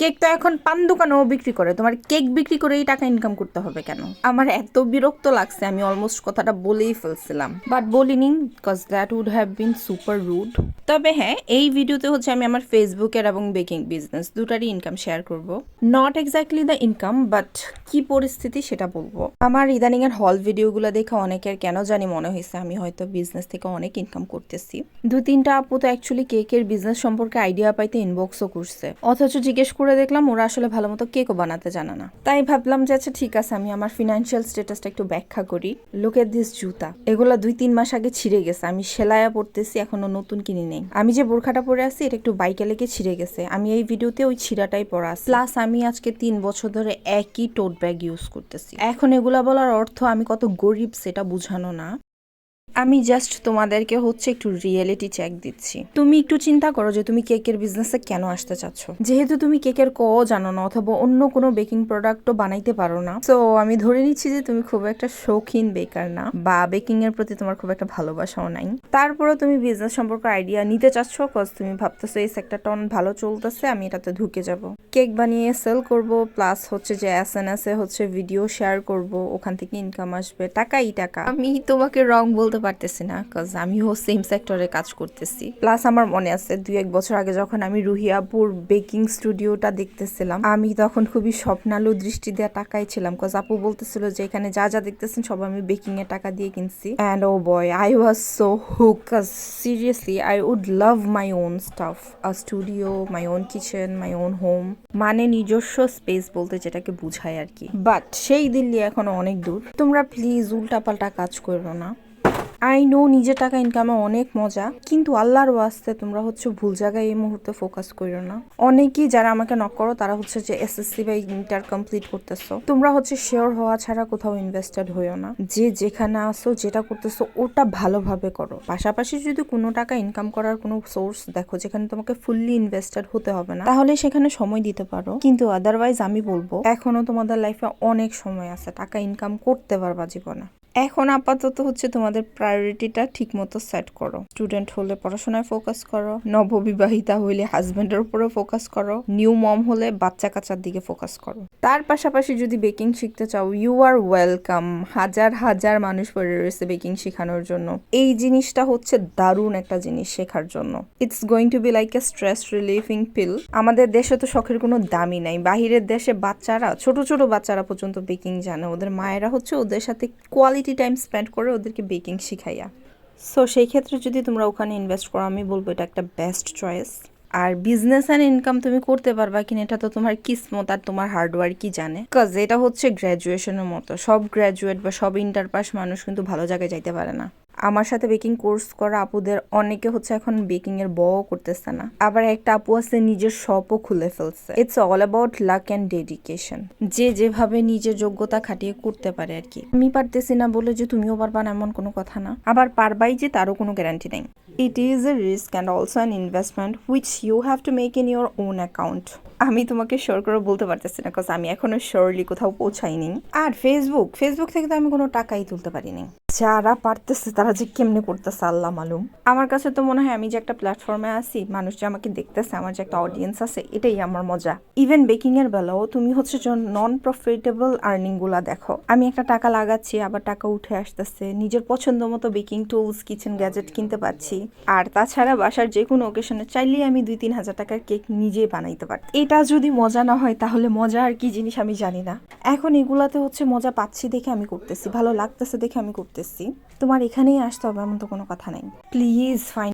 Cake তো এখন পান দোকানেও বিক্রি করে। তোমার কেক বিক্রি করেই টাকা ইনকাম করতে হবে কেন? আমার এত বিরক্ত লাগছে, আমি অলমোস্ট কথাটা বলেই ফেলছিলাম। বাট বলিনি because that would have been super rude তবে হ্যাঁ এই ভিডিওতে হচ্ছে আমি আমার ফেসবুকের এবং বেকিং বিজনেস দুটারই ইনকাম শেয়ার করব। Not exactly the income but কি পরিস্থিতি সেটা বলব। আমার ইদানিং এর হল ভিডিওগুলো দেখে অনেকের কেন জানি মনে হয়েছে, আমি হয়তো বিজনেস থেকে অনেক ইনকাম করতেছি। দু তিনটা আপু তো অ্যাকচুয়ালি কেকের বিজনেস সম্পর্কে আইডিয়া পাইতে ইনবক্সও করছে। অথচ জিজ্ঞেস করে দেখলাম, ওরা আসলে ভালো মতো কেকও বানাতে জানে না। তাই ভাবলাম যে আচ্ছা ঠিক আছে, আমি আমার ফিনান্সিয়াল স্টেটাসটা একটু ব্যাখ্যা করি। লোকের দিস জুতা। এগুলো দুই তিন মাস আগে ছিঁড়ে গেছে। আমি সেলাইয়া পড়তেছি এখনও নতুন কিনি নেই। আমি যে বোরখাটা পরে আছি, এটা একটু বাইকে লেগে ছিঁড়ে গেছে। আমি এই ভিডিওতে ওই ছিঁড়াটাই পরা আছি। প্লাস আমি আজকে তিন বছর ধরে একই টোট ব্যাগ ইউজ করতেছি। এখন এগুলা বলার অর্থ, আমি কত গরিব সেটা বুঝানো না। আমি জাস্ট তোমাদেরকে হচ্ছে একটু রিয়েলিটি চেক দিচ্ছি। তুমি একটু চিন্তা করো যে তুমি কেকের বিজনেসে কেন আসতে চাচ্ছ। যেহেতু তুমি কেকের ক জানো না, অথবা অন্য কোনো বেকিং প্রোডাক্টও বানাইতে পারো না। তো আমি ধরে নিচ্ছি যে তুমি খুব একটা শৌখিন বেকার না, বা বেকিং এর প্রতি তোমার খুব একটা ভালোবাসাও নাই। তারপরে তুমি বিজনেস সম্পর্কে আইডিয়া নিতে চাচ্ছ কজ তুমি ভাবতেছো এই সেক্টরটা অনেক ভালো চলতেছে, আমি এটাতে ঢুকে যাব। কেক বানিয়ে সেল করব প্লাস হচ্ছে যে এস এন এস এ হচ্ছে ভিডিও শেয়ার করব, ওখান থেকে ইনকাম আসবে, টাকাই টাকা। আমি তোমাকে রং বলতে পারতেছি না কজ আমিও সেম সেক্টরে কাজ করতেছি। প্লাস আমার মনে আছে, দুই এক বছর আগে যখন আমি রুহিয়াপুর বেকিং স্টুডিওটা দেখতেছিলাম, আমি তখন খুবই স্বপ্নালু দৃষ্টি দিয়ে টাকাই ছিলাম। কজ আপু বলতেছিল যে, এখানে যা যা দেখতেছেন সব আমি বেকিং এর টাকা দিয়ে কিনছি। And oh boy I was so hook seriously I would love my own stuff a studio my own kitchen my own home মানে নিজস্ব স্পেস বলতে যেটাকে বুঝায় আর কি। বাট সেই দিল্লি এখনও অনেক দূর। তোমরা প্লিজ উল্টাপাল্টা কাজ করো না। আই নো নিজের টাকা ইনকামে অনেক মজা, কিন্তু আল্লাহর ওয়াস্তে তোমরা হচ্ছে ভুল জায়গায় এই মুহূর্তে ফোকাস করো না। অনেকেই যারা আমাকে নক করো, তারা হচ্ছে যে এসএসসি বা ইন্টার কমপ্লিট করতেছো। তোমরা হচ্ছে শিওর হওয়া ছাড়া কোথাও ইনভেস্টেড হইও না। যে যেখানে আসো যেটা করতেছো, ওটা ভালোভাবে করো। পাশাপাশি যদি কোনো টাকা ইনকাম করার কোনো সোর্স দেখো, যেখানে তোমাকে ফুললি ইনভেস্টেড হতে হবে না, তাহলে সেখানে সময় দিতে পারো। কিন্তু আদারওয়াইজ আমি বলব, এখনও তোমাদের লাইফে অনেক সময় আছে, টাকা ইনকাম করতে পারবা জীবনে। এখন আপাতত হচ্ছে তোমাদের প্রায়োরিটিটা ঠিক মতো সেট করো। স্টুডেন্ট হলে পড়াশোনায় ফোকাস করো, নববিবাহিতা হইলে হাজবেন্ডের উপরে ফোকাস করো নিউ মম হলে বাচ্চা কাচ্চার দিকে ফোকাস করো। তার পাশাপাশি যদি বেকিং শিখতে চাও ইউ আর ওয়েলকাম হাজার হাজার মানুষ পড়ে রয়েছে বেকিং শেখানোর জন্য। এই জিনিসটা হচ্ছে দারুণ একটা জিনিস শেখার জন্য। It's going to be like a stress রিলিফিং pill আমাদের দেশে তো শখের কোনো দামই নাই। বাহিরের দেশে বাচ্চারা, ছোট ছোট বাচ্চারা পর্যন্ত বেকিং জানে। ওদের মায়েরা হচ্ছে ওদের সাথে কোয়ালিটি টাইম স্পেন্ড করে ওদেরকে বেকিং শিখাইয়া। সো সেই ক্ষেত্রে যদি তোমরা ওখানে ইনভেস্ট করো, আমি বলব এটা একটা বেস্ট চয়েস আর বিজনেস অ্যান্ড ইনকাম তুমি করতে পারবা কিনা, এটা তো তোমার কিসমত আর তোমার হার্ডওয়ার্ক হার্ডওয়ার্কই জানে। কাজ এটা হচ্ছে গ্র্যাজুয়েশনের মতো। সব গ্র্যাজুয়েট বা সব ইন্টার পাস মানুষ কিন্তু ভালো জায়গায় যাইতে পারে না। আমার সাথে বেকিং কোর্স করা আপুদের অনেকে হচ্ছে এখন বেকিং এর বও করতেছে না। আবার একটা আপু আছে নিজের শপও খুলে ফেলছে। It's all about luck and dedication যে যেভাবে নিজের যোগ্যতা খাটিয়ে করতে পারে আর কি। আমি পারতেছি না বলে যে তুমিও পারবা না, এমন কোনো কথা না। আবার পারবাই যে তারও কোনো গ্যারান্টি নেই। It is a risk and also an investment which you have to make in your own account আমি তোমাকে শোর করে বলতে পারতেছি না কজ আমি এখনও শিওরলি কোথাও পৌঁছাইনি। আর ফেসবুক ফেসবুক থেকে তো আমি কোনো টাকাই তুলতে পারিনি। যারা পারতেছে, তারা যে কেমনে করতেছে, আল্লাহ মালুম। আমার কাছে তো মনে হয় আমি যে একটা প্ল্যাটফর্মে আছি, মানুষ যে আমাকে দেখতেছে, আমার যে একটা অডিয়েন্স আছে, এটাই আমার মজা। ইভেন বেকিং এর বেলাও তুমি হচ্ছে নন প্রফিটেবল আর্নিংগুলা দেখো। আমি একটা টাকা লাগাচ্ছি, আবার টাকা উঠে আসতেছে। নিজের পছন্দ মতো বেকিং টুলস কিচেন গ্যাজেট কিনতে পারছি। আর তাছাড়া বাসার যে কোনো ওকেশনে চাইলেই আমি দুই তিন হাজার টাকার কেক নিজেই বানাইতে পারি এটা যদি মজা না হয়, তাহলে মজা আর কি জিনিস আমি জানি না। এখন এগুলাতে হচ্ছে মজা পাচ্ছি দেখে আমি করতেছি, ভালো লাগতেছে দেখে আমি করতেছি তোমার এখানেই আসতে হবে এমন তো কোনো কথা নেই। Please fine